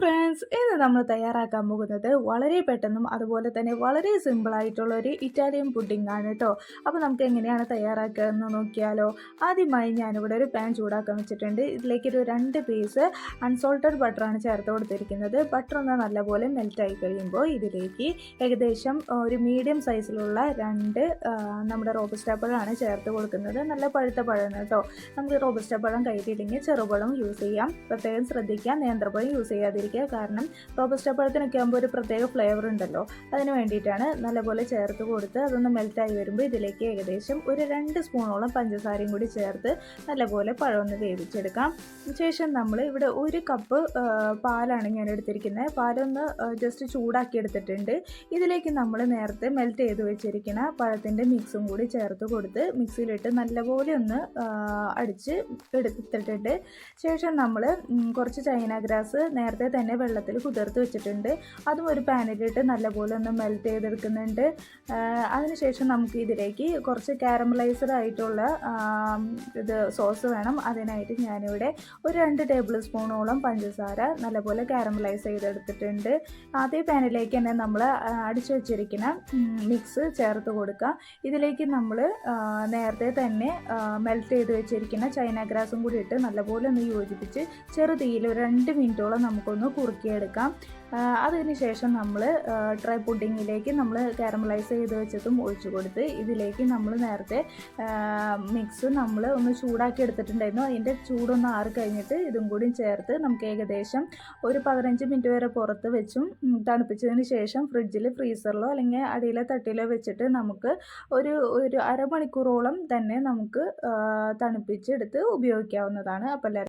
Friends ഇന്ന് നമ്മൾ തയ്യാറാക്കാൻ പോകുന്നത്? വളരെ പെട്ടെന്നും അതുപോലെ തന്നെ വളരെ സിമ്പിളായിട്ടുള്ള ഒരു ഇറ്റാലിയൻ പുഡിംഗ് ആണ് കേട്ടോ അപ്പോൾ നമുക്ക് എങ്ങനെയാണ് തയ്യാറാക്കുക എന്ന് നോക്കിയാലോ? ആദ്യമായി ഞാനിവിടെ ഒരു പാൻ ചൂടാക്കാൻ വെച്ചിട്ടുണ്ട്. ഇതിലേക്ക് ഒരു രണ്ട് പീസ് അൺസോൾട്ടഡ് ബട്ടറാണ് ചേർത്ത് കൊടുത്തിരിക്കുന്നത്. ബട്ടർ ഒന്ന് നല്ലപോലെ മെൽറ്റായി കഴിയുമ്പോൾ ഇതിലേക്ക് ഏകദേശം ഒരു മീഡിയം സൈസിലുള്ള രണ്ട് നമ്മുടെ റോബസ്റ്റ പഴമാണ് ചേർത്ത് കൊടുക്കുന്നത്. നല്ല പഴുത്ത പഴമാണ് കേട്ടോ നമുക്ക് റോബസ്റ്റ പഴം കയ്യിലില്ലെങ്കിൽ ചെറുപഴം യൂസ് ചെയ്യാം. പ്രത്യേകം ശ്രദ്ധിക്കുക നേന്ത്രപ്പഴം യൂസ് ചെയ്യാതിരിക്കുക. കാരണം റോബസ്റ്റ പഴത്തിനൊക്കെ ആകുമ്പോൾ ഒരു പ്രത്യേക ഫ്ലേവർ ഉണ്ടല്ലോ. അതിന് വേണ്ടിയിട്ടാണ് നല്ലപോലെ ചേർത്ത് കൊടുത്ത് അതൊന്ന് മെൽറ്റായി വരുമ്പോൾ ഇതിലേക്ക് ഏകദേശം ഒരു രണ്ട് സ്പൂണോളം പഞ്ചസാരയും കൂടി ചേർത്ത് നല്ലപോലെ പഴമൊന്ന് വേവിച്ചെടുക്കാം. ശേഷം നമ്മൾ ഇവിടെ ഒരു കപ്പ് പാലാണ് ഞാൻ എടുത്തിരിക്കുന്നത് പാലൊന്ന് ജസ്റ്റ് ചൂടാക്കി എടുത്തിട്ടുണ്ട് ഇതിലേക്ക് നമ്മൾ നേരത്തെ മെൽറ്റ് ചെയ്ത് വെച്ചിരിക്കുന്ന പഴത്തിന്റെ മിക്സും കൂടി ചേർത്ത് കൊടുത്ത് മിക്സിയിലിട്ട് നല്ലപോലെ ഒന്ന് അടിച്ച് എടുത്തിട്ടുണ്ട്. ശേഷം നമ്മൾ കുറച്ച് ചൈന ഗ്രാസ് നേരത്തെ തന്നെ വെള്ളത്തിൽ കുതിർത്ത് വെച്ചിട്ടുണ്ട്. അതും ഒരു പാനിലിട്ട് നല്ലപോലെ ഒന്ന് മെൽറ്റ് ചെയ്തെടുക്കുന്നുണ്ട്. അതിനുശേഷം നമുക്ക് ഇതിലേക്ക് കുറച്ച് കാരമലൈസ്ഡ് ആയിട്ടുള്ള ഇത് സോസ് വേണം. അതിനായിട്ട് ഞാനിവിടെ ഒരു രണ്ട് ടേബിൾ സ്പൂണോളം പഞ്ചസാര നല്ലപോലെ കാരമലൈസ് ചെയ്തെടുത്തിട്ടുണ്ട്. അതേ പാനിലേക്ക് തന്നെ നമ്മൾ അടിച്ചു വെച്ചിരിക്കുന്ന മിക്സ് ചേർത്ത് കൊടുക്കുക. ഇതിലേക്ക് നമ്മൾ നേരത്തെ തന്നെ മെൽറ്റ് ചെയ്ത് വെച്ചിരിക്കുന്ന ചൈന ഗ്രാസും കൂടി ഇട്ട് നല്ലപോലെ ഒന്ന് യോജിപ്പിച്ച് ചെറുതീയിൽ ഒരു രണ്ട് മിനിറ്റോളം നമുക്കൊന്ന് കുറുക്കിയെടുക്കാം അതിന് ശേഷം നമ്മൾ ഡ്രൈ പുഡിങ്ങിലേക്ക് നമ്മൾ കാരമലൈസ് ചെയ്ത് വെച്ചതും ഒഴിച്ചു കൊടുത്ത് ഇതിലേക്ക് നമ്മൾ നേരത്തെ മിക്സ് നമ്മൾ ഒന്ന് ചൂടാക്കി എടുത്തിട്ടുണ്ടായിരുന്നു. അതിന്റെ ചൂടൊന്ന് ആറി കഴിഞ്ഞിട്ട് ഇതും കൂടി ചേർത്ത് നമുക്ക് ഏകദേശം ഒരു പതിനഞ്ച് മിനിറ്റ് വരെ പുറത്ത് വെച്ചും തണുപ്പിച്ചതിന് ശേഷം ഫ്രിഡ്ജിൽ ഫ്രീസറിലോ അല്ലെങ്കിൽ അടിയിലെ തട്ടിലോ വെച്ചിട്ട് നമുക്ക് ഒരു ഒരു അരമണിക്കൂറോളം തന്നെ നമുക്ക് തണുപ്പിച്ചെടുത്ത് ഉപയോഗിക്കാവുന്നതാണ്. അപ്പോൾ